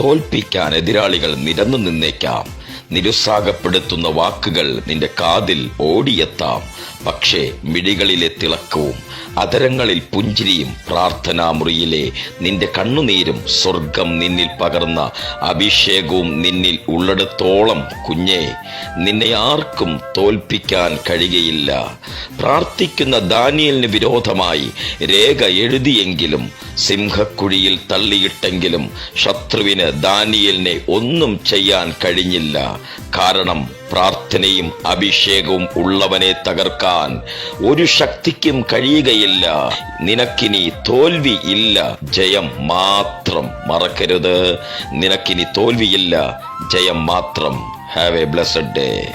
തോൽപ്പിക്കാൻ എതിരാളികൾ നിരന്നു നിന്നേക്കാം. നിരുത്സാഹപ്പെടുത്തുന്ന വാക്കുകൾ നിന്റെ കാതിൽ ഓടിയെത്താം. പക്ഷേ മിഴികളിലെ തിളക്കവും അതരങ്ങളിൽ പുഞ്ചിരിയും പ്രാർത്ഥനാമുറിയിലെ നിന്റെ കണ്ണുനീരും സ്വർഗം നിന്നിൽ പകർന്ന അഭിഷേകവും നിന്നിൽ ഉള്ളിടത്തോളം കുഞ്ഞെ നിന്നെ ആർക്കും തോൽപ്പിക്കാൻ കഴിയയില്ല പ്രാർത്ഥിക്കുന്ന ദാനിയലിന് വിരോധമായി രേഖ എഴുതിയെങ്കിലും സിംഹക്കുഴിയിൽ തള്ളിയിട്ടെങ്കിലും ശത്രുവിന് ദാനിയലിനെ ഒന്നും ചെയ്യാൻ കഴിഞ്ഞില്ല. കാരണം പ്രാർത്ഥനയും അഭിഷേകവും ഉള്ളവനെ തകർക്കാൻ ഒരു ശക്തിക്കും കഴിയുകയില്ല. നിനക്കിനി തോൽവി ഇല്ല. ജയം മാത്രം മറക്കരുത്. നിനക്കിനി തോൽവിയില്ല ജയം മാത്രം. Have A blessed day